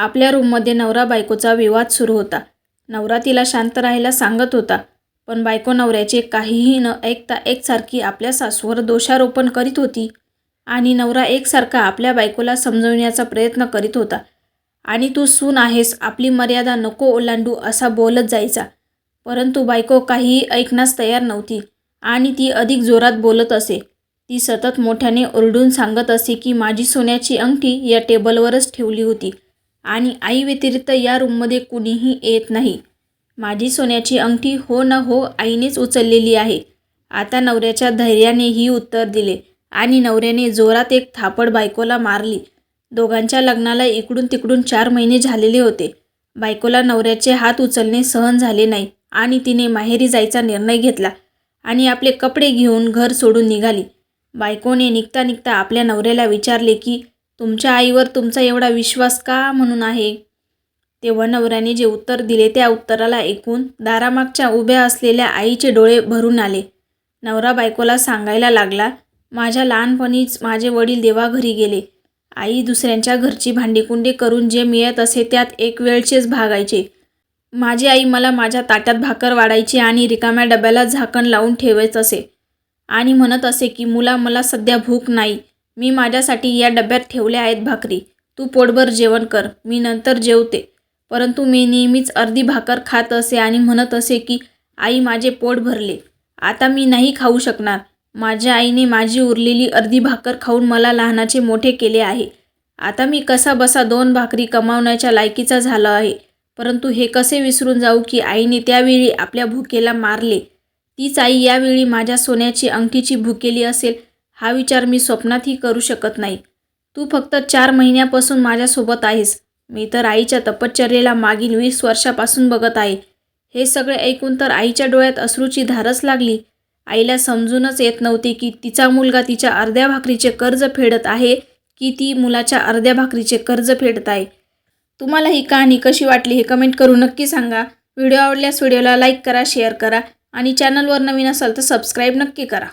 आपल्या रूममध्ये नवरा बायकोचा विवाद सुरू होता. नवरा तिला शांत राहायला सांगत होता पण बायको नवऱ्याचे काहीही न ऐकता एकसारखी आपल्या सासूवर दोषारोपण करीत होती आणि नवरा एकसारखा आपल्या बायकोला समजवण्याचा प्रयत्न करीत होता. आणि तू सून आहेस आपली मर्यादा नको ओलांडू असा बोलत जायचा. परंतु बायको काहीही ऐकण्यास तयार नव्हती आणि ती अधिक जोरात बोलत असे. ती सतत मोठ्याने ओरडून सांगत असे की माझी सोन्याची अंगठी या टेबलवरच ठेवली होती. आणि आई व्यतिरिक्त या रूममध्ये कुणीही येत नाही. माझी सोन्याची अंगठी हो न हो आईनेच उचललेली आहे. आता नवऱ्याच्या धैर्याने ही उत्तर दिले आणि नवऱ्याने जोरात एक थापड बायकोला मारली. दोघांच्या लग्नाला इकडून तिकडून चार महिने झालेले होते. बायकोला नवऱ्याचे हात उचलणे सहन झाले नाही आणि तिने माहेरी जायचा निर्णय घेतला आणि आपले कपडे घेऊन घर सोडून निघाली. बायकोने निघता निघता आपल्या नवऱ्याला विचारले की तुमच्या आईवर तुमचा एवढा विश्वास का म्हणून आहे? तेव्हा नवऱ्याने जे उत्तर दिले त्या उत्तराला ऐकून दारामागच्या उभ्या असलेल्या आईचे डोळे भरून आले. नवरा बायकोला सांगायला लागला माझ्या लहानपणीच माझे वडील देवाघरी गेले. आई दुसऱ्यांच्या घरची भांडीकुंडी करून जे मिळत असे त्यात एक वेळचेच भागायचे माझी आई मला माझ्या ताट्यात भाकर वाढायची आणि रिकाम्या डब्याला झाकण लावून ठेवायचं असे. आणि म्हणत असे की मुला मला सध्या भूक नाही. मी माझ्यासाठी या डब्यात ठेवल्या आहेत भाकरी. तू पोटभर जेवण कर. मी नंतर जेवते. परंतु मी नेहमीच अर्धी भाकर खात असे आणि म्हणत असे की आई माझे पोट भरले. आता मी नाही खाऊ शकणार. माझ्या आईने माझी उरलेली अर्धी भाकर खाऊन मला लहानाचे मोठे केले आहे. आता मी कसा बसा दोन भाकरी कमावण्याच्या लायकीचा झाला आहे. परंतु हे कसे विसरून जाऊ की आईने त्यावेळी आपल्या भुकेला मारले. तीच आई यावेळी माझ्या सोन्याची अंगठीची भुकेली असेल हा विचार मी स्वप्नातही करू शकत नाही. तू फक्त चार महिन्यापासून माझ्यासोबत आहेस. मी तर आईच्या तपश्चर्येला मागील वीस वर्षापासून बघत आहे. हे सगळे ऐकून तर आईच्या डोळ्यात अश्रूची धारच लागली. आईला समजूनच येत नव्हते की तिचा मुलगा तिच्या अर्ध्या भाकरीचे कर्ज फेडत आहे की ती मुलाच्या अर्ध्या भाकरीचे कर्ज फेडत आहे. तुम्हाला ही कहाणी कशी वाटली हे कमेंट करून नक्की सांगा. व्हिडिओ आवडल्यास व्हिडिओला लाईक करा शेअर करा आणि चॅनलवर नवीन असाल तर सबस्क्राईब नक्की करा.